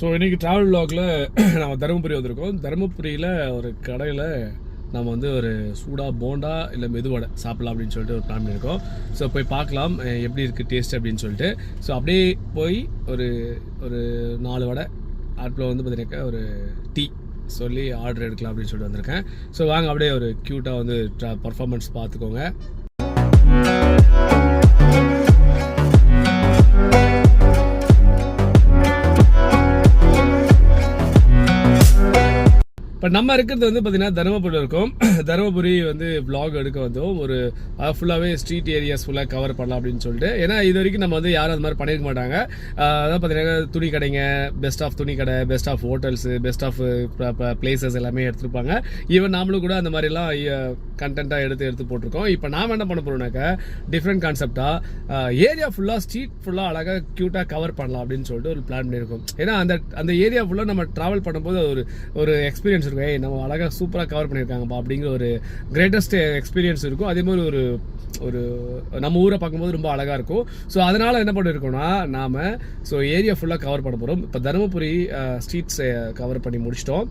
So இன்றைக்கி travel vlogல நம்ம தருமபுரி வந்திருக்கோம். தருமபுரியில் ஒரு கடையில் நம்ம வந்து ஒரு சூடாக போண்டா இல்லை மெதுவடை சாப்பிடலாம் அப்படின்னு சொல்லிட்டு ஒரு பிளான் பண்ணியிருக்கோம் ஸோ போய் பார்க்கலாம் எப்படி இருக்குது டேஸ்ட் அப்படின்னு சொல்லிட்டு. ஸோ அப்படியே போய் ஒரு ஒரு நாலு வடை ஆட்டில் வந்து பார்த்தீங்கன்னாக்கா ஒரு டீ சொல்லி ஆர்டர் எடுக்கலாம் அப்படின்னு சொல்லிட்டு வந்திருக்கேன். ஸோ வாங்க அப்படியே ஒரு க்யூட்டாக வந்து பர்ஃபார்மன்ஸ் பார்த்துக்கோங்க. இப்போ நம்ம இருக்கிறது வந்து பார்த்தீங்கன்னா தருமபுரியில் இருக்கோம். தருமபுரி வந்து vlog எடுக்க வந்தோம். ஒரு ஃபுல்லாகவே ஸ்ட்ரீட் ஏரியாஸ் ஃபுல்லாக கவர் பண்ணலாம் அப்படின்னு சொல்லிட்டு. ஏன்னா இது வரைக்கும் நம்ம வந்து யாரும் அது மாதிரி பண்ணியிருக்க மாட்டாங்க. அதான் பார்த்தீங்கன்னா துணி கடைங்க பெஸ்ட் ஆஃப் துணி கடை best of hotels best of places எல்லாமே எடுத்துருப்பாங்க. ஈவன் நாமளும் கூட அந்த மாதிரிலாம் கண்டென்ட்டாக எடுத்து எடுத்து போட்டிருக்கோம். இப்போ நாம் என்ன பண்ண போகிறோம்னாக்கா டிஃப்ரெண்ட் கான்செப்டாக ஏரியா ஃபுல்லாக ஸ்ட்ரீட் ஃபுல்லாக அழகாக க்யூட்டாக கவர் பண்ணலாம் அப்படின்னு சொல்லிட்டு ஒரு பிளான் பண்ணியிருக்கோம் ஏன்னா அந்த அந்த ஏரியா ஃபுல்லாக நம்ம ட்ராவல் பண்ணும்போது ஒரு ஒரு எக்ஸ்பீரியன்ஸ் வச்சுருக்கோம் ஏய் நம்ம அழகாக சூப்பராக கவர் பண்ணியிருக்காங்கப்பா அப்படிங்கிற ஒரு கிரேட்டஸ்ட் எக்ஸ்பீரியன்ஸ் இருக்கும். அதே மாதிரி ஒரு ஒரு நம்ம ஊரை பார்க்கும்போது ரொம்ப அழகாக இருக்கும். ஸோ அதனால் என்ன பண்ணியிருக்கோம்னா நாம் ஸோ ஏரியா ஃபுல்லாக கவர் பண்ண போகிறோம் இப்போ தருமபுரி ஸ்ட்ரீட்ஸை கவர் பண்ணி முடிச்சிட்டோம்.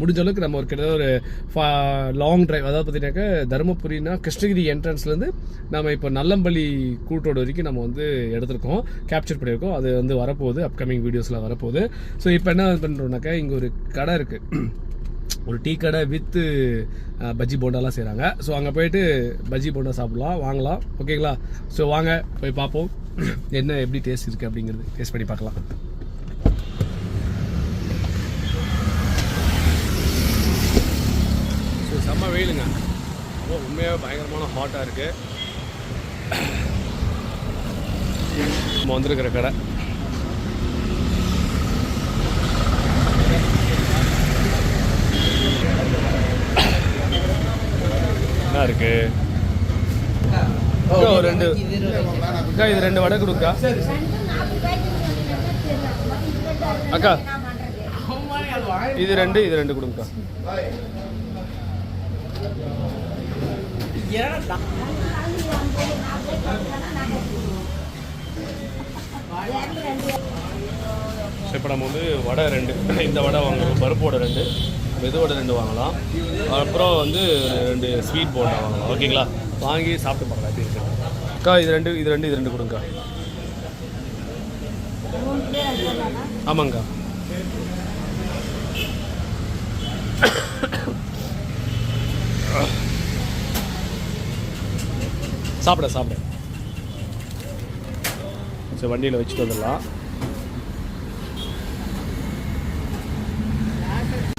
முடிஞ்ச அளவுக்கு நம்ம ஒரு கிட்டத்தட்ட ஒரு லாங் டிரைவ் அதாவது பார்த்தீங்கன்னாக்கா தருமபுரினா கிருஷ்ணகிரி என்ட்ரன்ஸ்லேருந்து நம்ம இப்போ நல்லம்பள்ளி கூட்டோடு வரைக்கும் நம்ம வந்து எடுத்திருக்கோம். கேப்சர் பண்ணியிருக்கோம். அது வந்து வரப்போகுது. அப்கமிங் வீடியோஸில் வரப்போகுது. ஸோ இப்போ என்ன பண்ணுறோம்னாக்கா இங்கே ஒரு கடை இருக்குது ஒரு டீ கடை வித்து பஜ்ஜி போண்டாலாம் செய்கிறாங்க ஸோ அங்கே போயிட்டு பஜ்ஜி போண்டா சாப்பிடலாம் வாங்கலாம். ஓகேங்களா ஸோ வாங்க போய் பார்ப்போம் என்ன எப்படி டேஸ்ட் இருக்குது அப்படிங்கிறது. டேஸ்ட் பண்ணி பார்க்கலாம் ஸோ செம்ம வெயிலுங்க. ரொம்ப உண்மையாக பயங்கரமான ஹாட்டாக இருக்குது நம்ம வந்திருக்கிற கடை. என்ன இருக்கு ஒரு ரெண்டு. அக்கா இது ரெண்டு வடை கொடுக்கா. அக்கா இது ரெண்டு இது ரெண்டு கொடுங்கக்கா. இப்போ நம்ம வந்து வடை ரெண்டு. இந்த வடை வாங்குறோம் பருப்பு வடை ரெண்டு. மெது வடை ரெண்டு வாங்கலாம். அப்புறம் வந்து ரெண்டு ஸ்வீட் போண்டா வாங்கலாம். ஓகேங்களா வாங்கி சாப்பிட்டு பார்க்கலாம் எப்படி இருக்கு அக்கா இது ரெண்டு இது ரெண்டு இது ரெண்டு கொடுங்க ஆமாங்கக்கா. சாப்பிட சாப்பிட. சரி வண்டியில் வச்சுட்டு வந்துடலாம்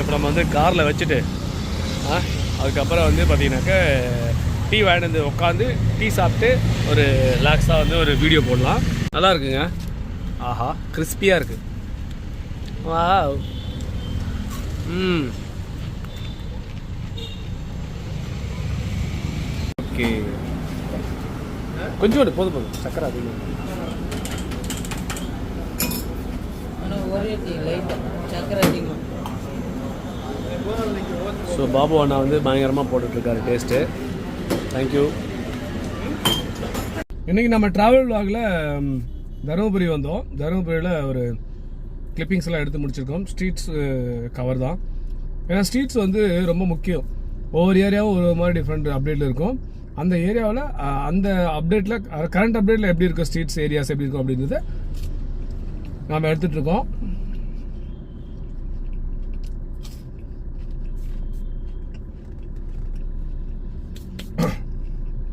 இப்போ நம்ம வந்து காரில் வச்சுட்டு ஆ அதுக்கப்புறம் வந்து பார்த்தீங்கன்னாக்க டீ வாங்கிட்டு வந்து உட்காந்து டீ சாப்பிட்டு ஒரு ரிலாக்ஸாக வந்து ஒரு வீடியோ போடலாம். நல்லா இருக்குங்க. ஆஹா கிறிஸ்பியாக இருக்கு. வா ம். ஓகே கொஞ்சோண்டு போதும் போதும். சக்கரை அதிகம். சக்கரை அதிகம். ஸோ பாபு அண்ணா வந்து பயங்கரமாக போட்டுட்ருக்காரு டேஸ்ட்டு தேங்க்யூ இன்றைக்கி நம்ம ட்ராவல் vlogல தருமபுரி வந்தோம். தருமபுரியில் ஒரு கிளிப்பிங்ஸ்லாம் எடுத்து முடிச்சிருக்கோம். ஸ்ட்ரீட்ஸ் கவர் தான். ஏன்னா ஸ்ட்ரீட்ஸ் வந்து ரொம்ப முக்கியம். ஒவ்வொரு ஏரியாவும் ஒரு மாதிரி டிஃப்ரெண்ட் அப்டேட்டில் இருக்கும். அந்த ஏரியாவில் அந்த அப்டேட்டில் கரண்ட் அப்டேட்டில் எப்படி இருக்கும் ஸ்ட்ரீட்ஸ் ஏரியாஸ் எப்படி இருக்கும் அப்படின்றத நாம் எடுத்துகிட்ருக்கோம்